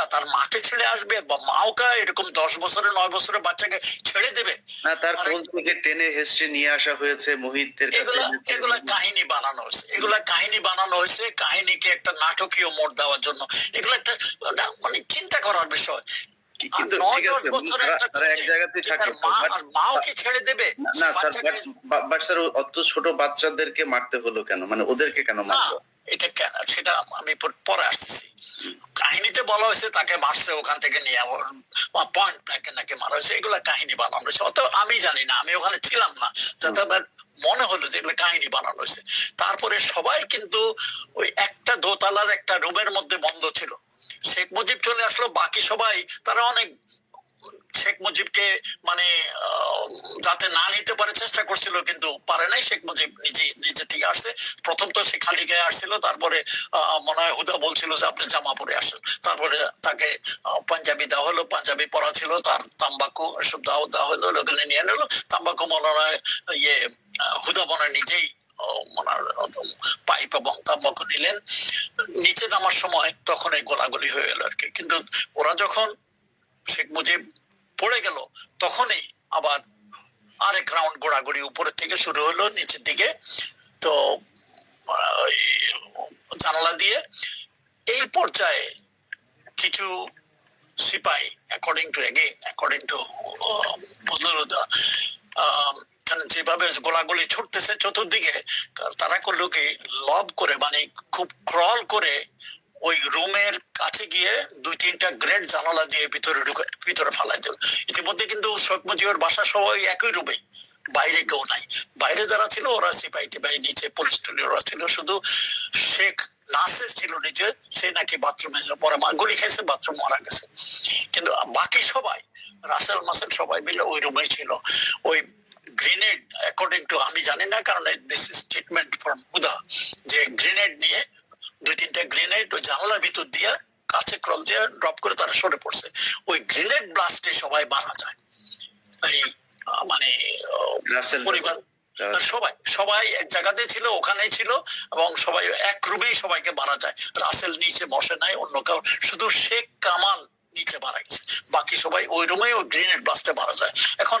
বাচ্চা তার মাকে ছেড়ে আসবে বা মাওকা এরকম দশ বছরের নয় বছরের বাচ্চাকে ছেড়ে দেবে? না তার মানে- কোল থেকে টেনে হেসে নিয়ে আসা হয়েছে মোহিতদের এগুলা এগুলা কাহিনী বানানো হয়েছে। এগুলা কাহিনী বানানো হয়েছে কাহিনীকে একটা নাটকীয় মোড় দেওয়ার জন্য। এগুলো একটা মানে চিন্তা করার বিষয়। কিন্তু ঠিক আছে তারা এক জায়গাতেই থাকে তার মা আর মাও কি ছেড়ে দেবে? না স্যার বাট স্যার অত ছোট বাচ্চাদেরকে মারতে হলো কেন? মানে ওদেরকে কেন মারলো? এটা সেটা আমি পরে আসতেছি। কাহিনীতে বলা হয়েছে তাকে মারছে ওখান থেকে নিয়ে পয়েন্ট নাকি নাকি মারা হয়েছে। এগুলা কাহিনী বানানো হয়েছে। অত আমি জানি না আমি ওখানে ছিলাম না। যাতে মনে হলো যে এগুলো কাহিনী বানানো হয়েছে। তারপরে সবাই কিন্তু ওই একটা দোতলার একটা রুমের মধ্যে বন্ধ ছিল। শেখ মুজিব চলে আসলো, বাকি সবাই, তারা অনেক শেখ মুজিবকে মানে যাতে না নিতে পারে চেষ্টা করছিল, কিন্তু পারে নাই। শেখ মুজিব নিজে নিজে থেকে আসছে। প্রথম তো সে খালি গায়ে আসছিল, তারপরে মনে হয় হুদা বলছিল যে আপনি জামা পরে আসেন। তারপরে তাকে পাঞ্জাবি দেওয়া হলো, পাঞ্জাবি পরা ছিল, তার তাম্বাকু সব দেওয়া দেওয়া হলো, ওখানে নিয়ে নিলো। তাম্বাকু মনে হয় ইয়ে হুদা মনে নিজেই মনে হয়, পাইপ এবং তাম্বাকু নিলেন। নিচে নামার সময় তখন এই গোলাগুলি হয়ে গেল আর কি। কিন্তু ওরা যখন শেখ মুজিব পড়ে গেল, তখনই আবার আরেক রাউন্ড গোড়াগড়ি উপরের থেকে শুরু হলো, নিচের দিকে। তো জানালা দিয়ে এই পর্যায়ে কিছু সিপাই according to again according to বদলুদা যেভাবে গোলাগুলি ছুটতেছে চতুর্দিকে তারা করল কি, লব করে মানে খুব ক্রল করে ওই রুমের কাছে গিয়ে দুই তিনটা গ্রেড জানালা দিয়ে ভিতরে ঢুকে ভিতরে ফালাই দিল। ইতিমধ্যে কিন্তু শেখ মুজিবের বাসা সবাই একই রুমে। বাইরে কেউ নাই। বাইরে যারা ছিল, ওরা সিপাহি টিপাহি, নিচে পুলিশ টুলি ওরা ছিল। শুধু শেখ নাসির ছিল নিচে সে নাকি বাথরুমে পরে গুলি খাইছে বাথরুম মারা গেছে। কিন্তু বাকি সবাই, রাসেল, মাসেল সবাই মিলে ওই রুমে ছিল। ওই গ্রেনেড অ্যাকর্ডিং টু আমি জানি না কারণ দিস স্টেটমেন্ট ফ্রম হুদা যে গ্রেনেড নিয়ে দুই তিনটা গ্রেনেড ওই জানালার ভিতর দিয়ে কাছে ক্রল দিয়ে ড্রপ করে তারা সরে পড়ছে। ওই গ্রেনেড ব্লাস্টে সবাই মারা যায়। এই মানে পরিবার সবাই সবাই এক জায়গাতে ছিল ওখানেই ছিল এবং সবাই এক রুমেই সবাইকে মারা যায়। রাসেল নিচে বসে নাই অন্য কেউ শুধু শেখ কামাল নিচে মারা গেছে। বাকি সবাই ওই রুমে ওই গ্রেনেড ব্লাস্টে মারা যায়। এখন